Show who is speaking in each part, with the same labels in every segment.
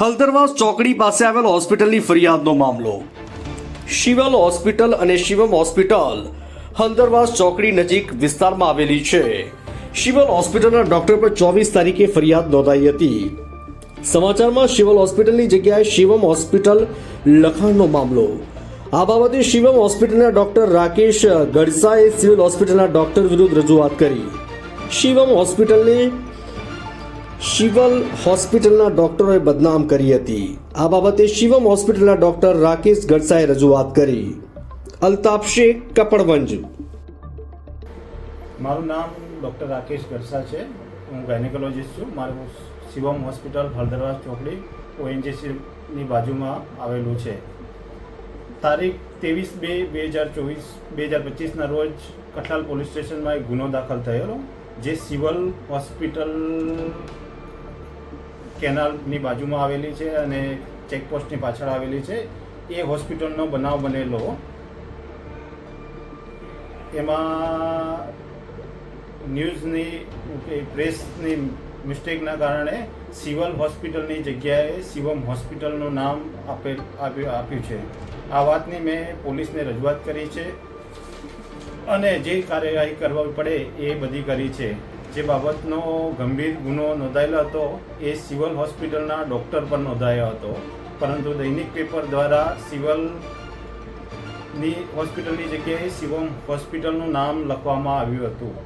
Speaker 1: હલદરવાસ ચોકડી પાસે આવેલ હોસ્પિટલની ફરિયાદનો મામલો. શિવલ હોસ્પિટલ અને શિવમ હોસ્પિટલ હલદરવાસ ચોકડી નજીક વિસ્તારમાં આવેલી છે. શિવલ હોસ્પિટલના ડોક્ટર પર ચોવીસ તારીખે ફરિયાદ નોંધાઈ હતી. સમાચારમાં શિવલ હોસ્પિટલની જગ્યાએ શિવમ હોસ્પિટલ લખાણનો મામલો. આ બાબતે શિવમ હોસ્પિટલના ડોક્ટર રાકેશ ગડસાએ સિવિલ હોસ્પિટલના ડોક્ટર વિરુદ્ધ રજૂઆત કરી. શિવમ હોસ્પિટલને શિવલ હોસ્પિટલના ડોક્ટરોએ બદનામ કરી હતી. આ બાબતે શિવમ હોસ્પિટલના ડોક્ટર રાકેશ ગડસાએ રજૂઆત કરી. અલ્તાફ શેખ, કપડવંજ.
Speaker 2: મારું નામ ડૉક્ટર રાકેશ ગરસા છે. હું ગાયનેકોલોજીસ્ટ છું. મારું શિવમ હોસ્પિટલ હળદરવાસ ચોકડી ઓએનજીસીની બાજુમાં આવેલું છે. તારીખ ત્રેવીસ બે બે હજાર ચોવીસ બે હજાર પચીસના રોજ કઠલાલ પોલીસ સ્ટેશનમાં એક ગુનો દાખલ થયેલો, જે સિવલ હોસ્પિટલ કેનાલની બાજુમાં આવેલી છે અને ચેકપોસ્ટની પાછળ આવેલી છે. એ હોસ્પિટલનો બનાવ બનેલો. એમાં ન્યૂઝની પ્રેસની મિસ્ટેકના કારણે સિવલ હોસ્પિટલની જગ્યાએ શિવમ હોસ્પિટલનું નામ આપેલ આપ્યું આપ્યું છે. આ વાતની મેં પોલીસને રજૂઆત કરી છે અને જે કાર્યવાહી કરવી પડે એ બધી કરી છે. જે બાબતનો ગંભીર ગુનો નોંધાયેલો હતો, એ સિવલ હોસ્પિટલના ડૉક્ટર પર નોંધાયો હતો. પરંતુ દૈનિક પેપર દ્વારા સિવલની હોસ્પિટલની જગ્યાએ શિવમ હોસ્પિટલનું નામ લખવામાં આવ્યું હતું.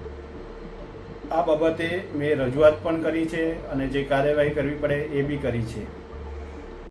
Speaker 2: આ બાબતે મેં રજૂઆત પણ કરી છે અને જે કાર્યવાહી કરવી પડે એ બી કરી છે.